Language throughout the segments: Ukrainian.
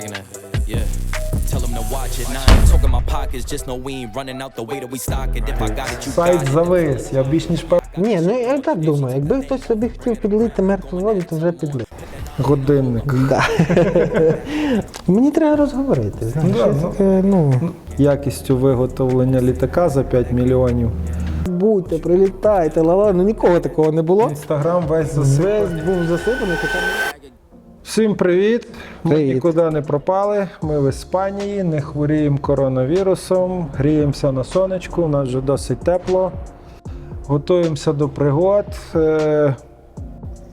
liking that. Yeah. Tell them to watch it. Nah, I talking my pockets. Just know we ain't running out the way that we stock it. If I got it, you Сайт got it. завис. Я більш ніж пев... Ні, ну я так думаю, якби хтось собі хотів підлити мертву воду, то вже підлив. годинник. Да. Мені треба розговорити. Знаєш, Да, я ну. таке, ну, Якістю виготовлення літака за 5 мільйонів. будьте, прилітайте, ла ну нікого такого не було. Інстаграм весь засипаний. Весь був засипаний, хоча Всім привіт! Ми Привіт. нікуди не пропали. Ми в Іспанії, не хворіємо коронавірусом, гріємося на сонечку, у нас вже досить тепло. Готуємося до пригод. Е,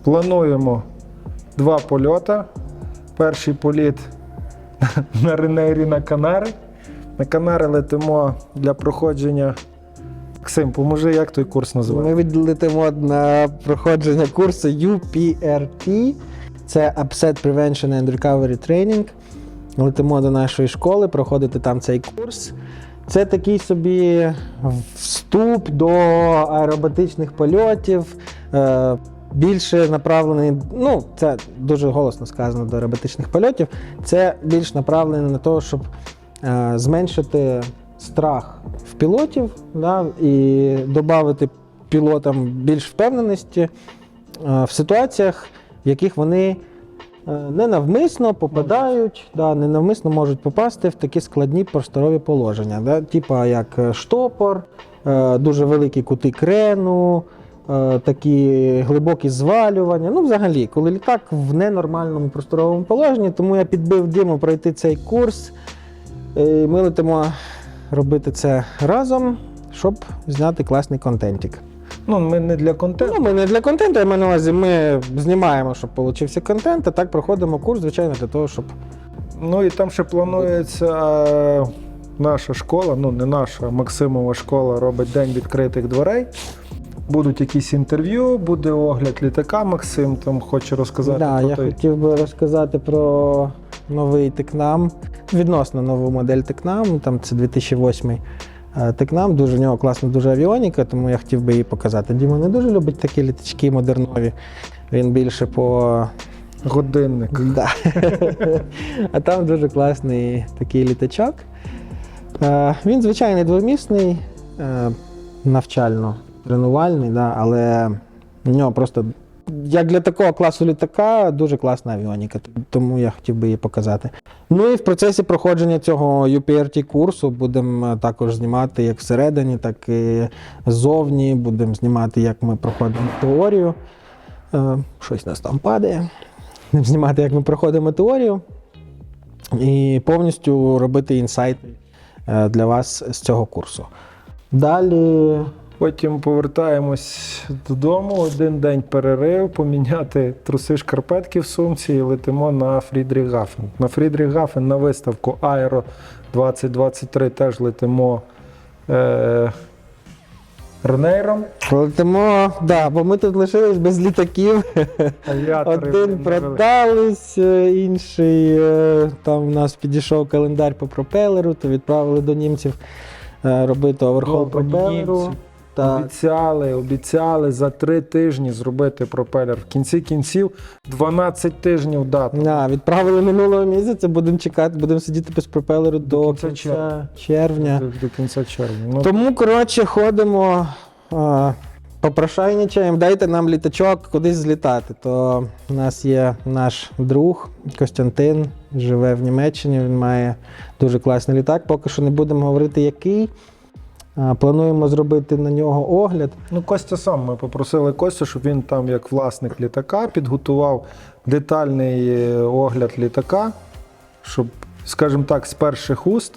плануємо два польоти. Перший політ на Ренейрі на Канари. На Канари летимо для проходження. Максим, поможи, як той курс називається? Ми відлетимо на проходження курсу UPRT. Це Upset Prevention and Recovery Training. Летимо до нашої школи, проходити там цей курс. Це такий собі вступ до аеробатичних польотів. Е, Більше направлений, ну це дуже голосно сказано до аеробатичних польотів. Це більш направлений на те, щоб е, зменшити страх в пілотів да, і додати пілотам більш впевненості е, в ситуаціях, в яких вони е, ненавмисно попадають, да, ненавмисно можуть попасти в такі складні просторові положення, да, типа як е, штопор, е, дуже великі кути крену, такі глибокі звалювання. Ну, взагалі, коли літак в ненормальному просторовому положенні, тому я підбив Діму пройти цей курс. І Ми летимо робити це разом, щоб зняти класний контентик. Ну, ми не для контенту. Ну, ми не для контенту, я маю на увазі, ми знімаємо, щоб получився контент, а так проходимо курс, звичайно, для того, щоб. Ну і там ще планується е, наша школа, ну не наша, Максимова школа робить день відкритих дверей. Будуть якісь інтерв'ю, буде огляд літака. Максим там хоче розказати Да, про я той. хотів би розказати про новий Текнам, відносно нову модель Текнам, там це 2008 е, Текнам, дуже в нього класна дуже авіоніка, тому я хотів би її показати. Діма не дуже любить такі літачки модернові. Він більше по Годинник. Да. а там дуже класний такий літачок. Він звичайний двомісний, е, навчально-тренувальний, да, але в нього просто, як для такого класу літака, дуже класна авіоніка, тому я хотів би її показати. Ну і в процесі проходження цього UPRT курсу будемо е, також знімати як всередині, так і ззовні. Будемо знімати, як ми проходимо теорію. Е, Щось нас там падає. Будемо знімати, як ми проходимо теорію, і повністю робити інсайти е, для вас з цього курсу. Далі. Потім повертаємось додому, один день перерив, поміняти труси шкарпетки в сумці і летимо на Фрідрігафен. На Фрідрігафен на виставку Аеро 2023 теж летимо е, Ренейром. Летимо, да, бо ми тут лишились без літаків. Авіатори Один продались, е, інший е, там у нас підійшов календар по пропелеру, то відправили до німців е, робити оверхол пропелеру. Так. Обіцяли, обіцяли за три тижні зробити пропелер. В кінці кінців 12 тижнів дата. Да, відправили минулого місяця, будемо чекати, будемо сидіти без пропелеру до, кінця кінця, червня. червня. До, до кінця червня. Ну, Тому, коротше, ходимо, а, попрошайничаємо, дайте нам літачок кудись злітати. То у нас є наш друг Костянтин, живе в Німеччині, він має дуже класний літак. Поки що не будемо говорити, який. Плануємо зробити на нього огляд. Ну, Костя сам ми попросили Костю, щоб він там, як власник літака, підготував детальний е, огляд літака, щоб, скажімо так, з перших уст.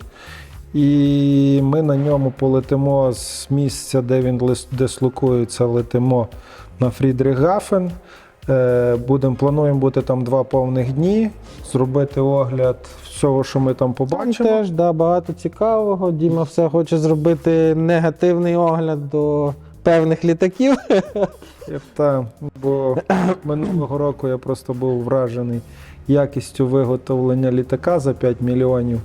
І ми на ньому полетимо з місця, де він дислокується, летимо на Фрідрігафен. Е, Будемо, плануємо бути там два повних дні, зробити огляд всього, що ми там Там побачимо. теж да, багато цікавого. Діма все хоче зробити негативний огляд до певних літаків. Я- Та, бо минулого року я просто був вражений якістю виготовлення літака за 5 мільйонів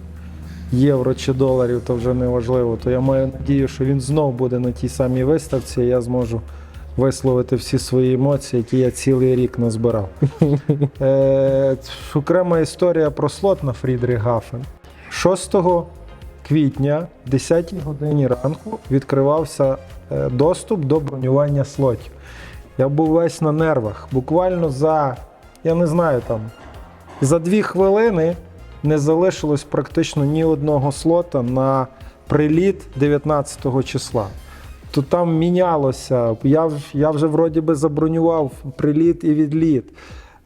євро чи доларів, то вже не важливо. То я маю надію, що він знов буде на тій самій виставці, і я зможу висловити всі свої емоції, які я цілий рік назбирав. Е, окрема історія про слот на Фрідрігафен. 6 квітня, 10 годині ранку, відкривався е, доступ до бронювання слотів. Я був весь на нервах. Буквально за, я не знаю, там, за дві хвилини не залишилось практично ні одного слота на приліт 19 числа. То там мінялося. Я, я вже вроді би забронював приліт і відліт.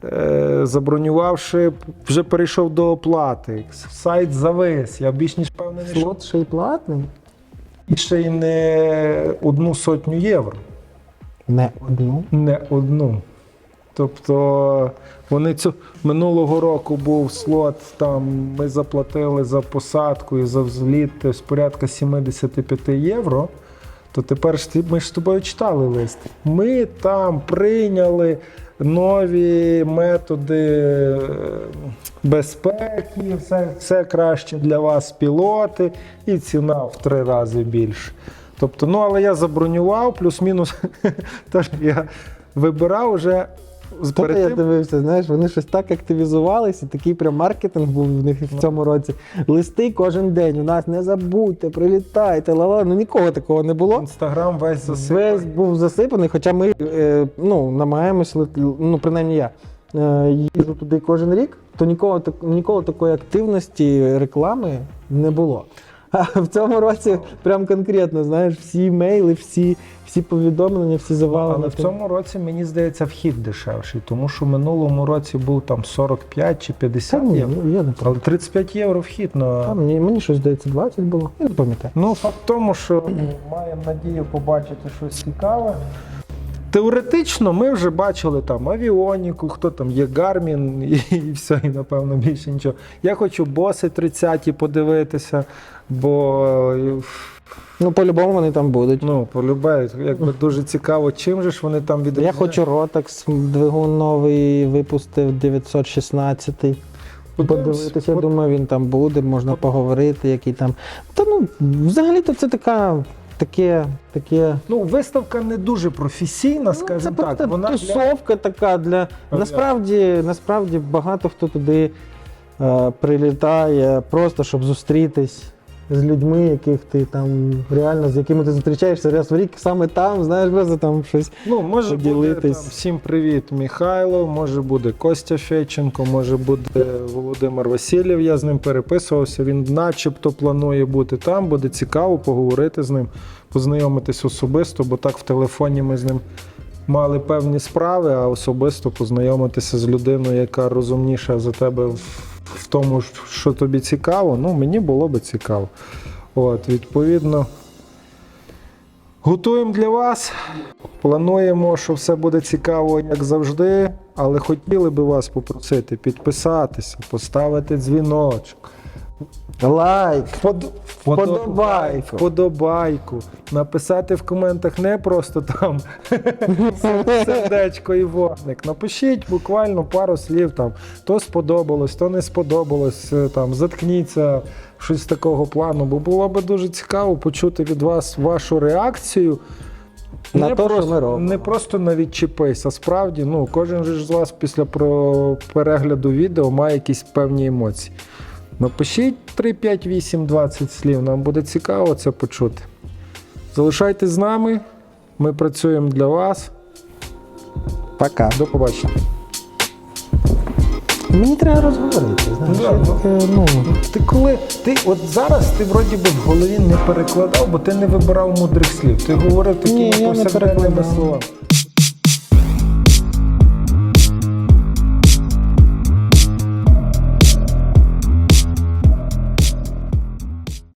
Е, забронювавши, вже перейшов до оплати. Сайт завис. Я більш ніж певний, Слот ще й платний? і ще й не одну сотню євро. Не одну. Не одну. Тобто вони цю минулого року був слот, там ми заплатили за посадку і за взліт десь порядка 75 євро. То тепер ж ми ж з тобою читали лист. Ми там прийняли нові методи е, безпеки, все, все краще для вас, пілоти, і ціна в три рази більше. Тобто, ну але я забронював, плюс-мінус. Тож я вибирав вже Хто перед я тим, дивився, знаєш, вони щось так активізувалися, такий прям маркетинг був в них в цьому році. Листи кожен день. У нас не забудьте, прилітайте, ла-ла. Ну нікого такого не було. інстаграм весь засипаний. Весь був засипаний, хоча ми е, ну, намагаємося, ну принаймні я е, їжджу туди кожен рік, то ніколи, так- ніколи такої активності реклами не було. А в цьому році прям конкретно, знаєш, всі мейли, всі, всі повідомлення, всі завали. Але в цьому році мені здається вхід дешевший, тому що в минулому році був там 45 чи Та ні, євро. ну, я не Але пам'ятаю. 35 євро вхід на. Та Мені, мені щось здається 20 було, я не пам'ятаю. Ну, факт в тому, що маємо надію побачити щось цікаве. Теоретично ми вже бачили там авіоніку, хто там є Гармін і, і все, і напевно більше нічого. Я хочу боси 30 подивитися, бо е, Ну, по-любому вони там будуть. ну, полюбе, якби дуже цікаво, чим же ж вони там Я хочу Rotax, двигун новий випустив 916-й. Подивитися, я думаю, він там буде, можна поговорити, який там. Та ну, взагалі-то це така, таке, таке. Ну, виставка не дуже професійна, Ну, скажімо це так. просто Вона для... тусовка така для. Насправді, насправді багато хто туди е, прилітає просто, щоб зустрітись з людьми, яких ти там реально з якими ти зустрічаєшся раз в рік, саме там, знаєш, просто там щось. Ну, може буде там, всім привіт, Михайло, може буде Костя Феченко, може буде Володимир Васильєв. Я з ним переписувався. Він начебто планує бути там. Буде цікаво поговорити з ним, познайомитись особисто, бо так в телефоні ми з ним мали певні справи, а особисто познайомитися з людиною, яка розумніша за тебе в, в тому, що тобі цікаво. Ну, мені було би цікаво. От, відповідно. Готуємо для вас. Плануємо, що все буде цікаво, як завжди. Але хотіли би вас попросити підписатися, поставити дзвіночок, Лайк! впод... Вподобайку. вподобайку, написати в коментах не просто там сердечко і вогник. Напишіть буквально пару слів там, то сподобалось, то не сподобалось. е, Там заткніться щось такого плану, бо було би дуже цікаво почути від вас вашу реакцію. На не те, що ми робимо. Не просто на відчепись, а справді, ну, кожен ж з вас після перегляду відео має якісь певні емоції. Напишіть 3, 5, 8, 20 слів, нам буде цікаво це почути. Залишайтесь з нами, ми працюємо для вас. Пока. До побачення. Мені треба розговорити, знаєш. Да, ну. таке, ну, Ти коли ти от зараз ти вроді би в голові не перекладав, бо ти не вибирав мудрих слів. Ти говорив Ні, такими я не повсякденними перекладав. словами.